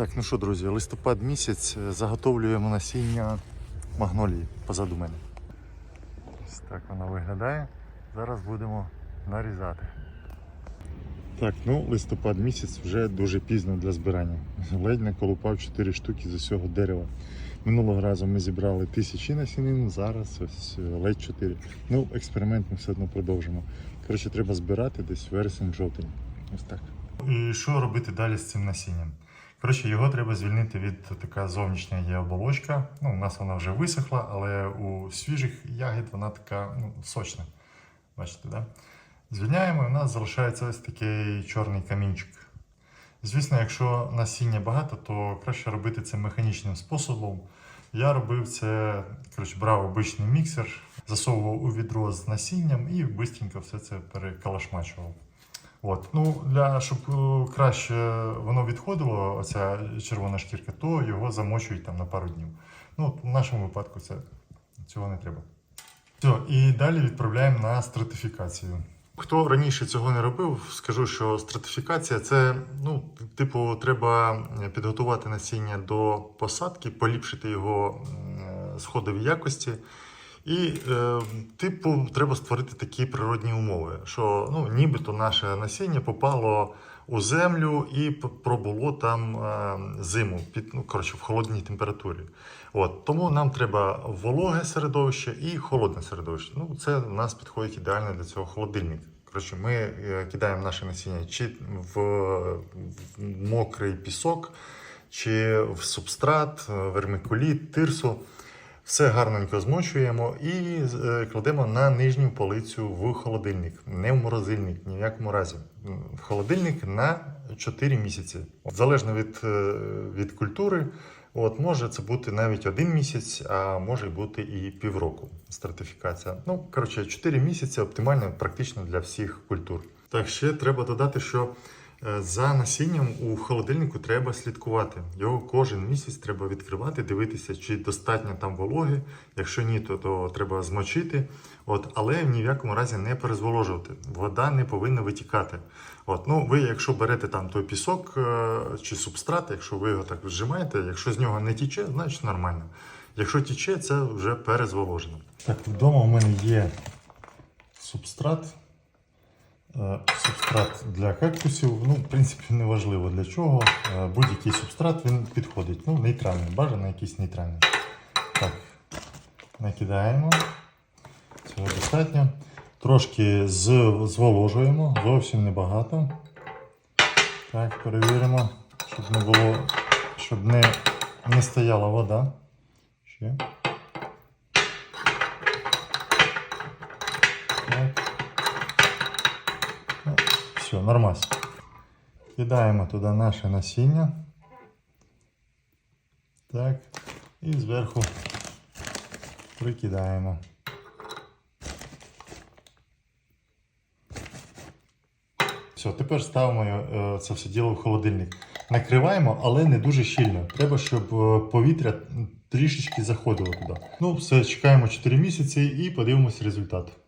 Так, ну що, друзі, листопад місяць е, заготовлюємо насіння магнолії позаду мене. Ось так вона виглядає. Зараз будемо нарізати. Так, ну листопад місяць вже дуже пізно для збирання. Ледь не колупав 4 штуки з усього дерева. Минулого разу ми зібрали тисячі насінин, зараз ось е, ледь 4. Ну, експеримент ми все одно продовжимо. Коротше, треба збирати десь вересень-жовтень. Ось так. І що робити далі з цим насінням? Коротше, його треба звільнити від така зовнішня є оболочка. Ну, у нас вона вже висохла, але у свіжих ягід вона така ну, сочна. Бачите, да? Звільняємо, і в нас залишається ось такий чорний камінчик. Звісно, якщо насіння багато, то краще робити це механічним способом. Я робив це, коротше, брав обичний міксер, засовував у відро з насінням і швидко все це перекалашмачував. От. Ну, для, щоб е, краще воно відходило, оця червона шкірка, то його замочують там на пару днів. Ну, в нашому випадку це, цього не треба. Все, і далі відправляємо на стратифікацію. Хто раніше цього не робив, скажу, що стратифікація це, ну, типу, треба підготувати насіння до посадки, поліпшити його е, сходові якості. І, е, типу, треба створити такі природні умови, що ну, нібито наше насіння попало у землю і пробуло там е, зиму під ну, коротше, в холодній температурі. От, тому нам треба вологе середовище і холодне середовище. Ну, це у нас підходить ідеально для цього холодильник. Коротше, ми е, кидаємо наше насіння чи в, в мокрий пісок, чи в субстрат, е, вермикуліт, тирсу. Все гарненько змочуємо і е, кладемо на нижню полицю в холодильник, не в морозильник, ні в якому разі. В холодильник на 4 місяці. Залежно від, е, від культури, от, може це бути навіть один місяць, а може бути і півроку стратифікація. Ну, коротше, 4 місяці оптимально практично для всіх культур. Так, ще треба додати, що За насінням у холодильнику треба слідкувати. Його кожен місяць треба відкривати, дивитися, чи достатньо там вологи. Якщо ні, то, то треба змочити. От, але ні в якому разі не перезволожувати. Вода не повинна витікати. От, ну, ви, якщо берете там той пісок е, чи субстрат, якщо ви його так зжимаєте, якщо з нього не тіче, значить нормально. Якщо тіче, це вже перезволожено. Так, вдома у мене є субстрат. Е, Субстрат для кактусів, ну, в принципі, не важливо для чого. Е, Будь-який субстрат він підходить. Ну, нейтральний, бажано якийсь нейтральний. Так, накидаємо. Цього достатньо. Трошки зволожуємо, зовсім небагато. Так, перевіримо, щоб не було, щоб не, не стояла вода. Ще. Все, нормас. Кидаємо туди наше насіння. Так. І зверху прикидаємо. Все, тепер ставимо е, це все діло в холодильник. Накриваємо, але не дуже щільно. Треба, щоб е, повітря трішечки заходило туди. Ну, все, чекаємо 4 місяці і подивимось результат.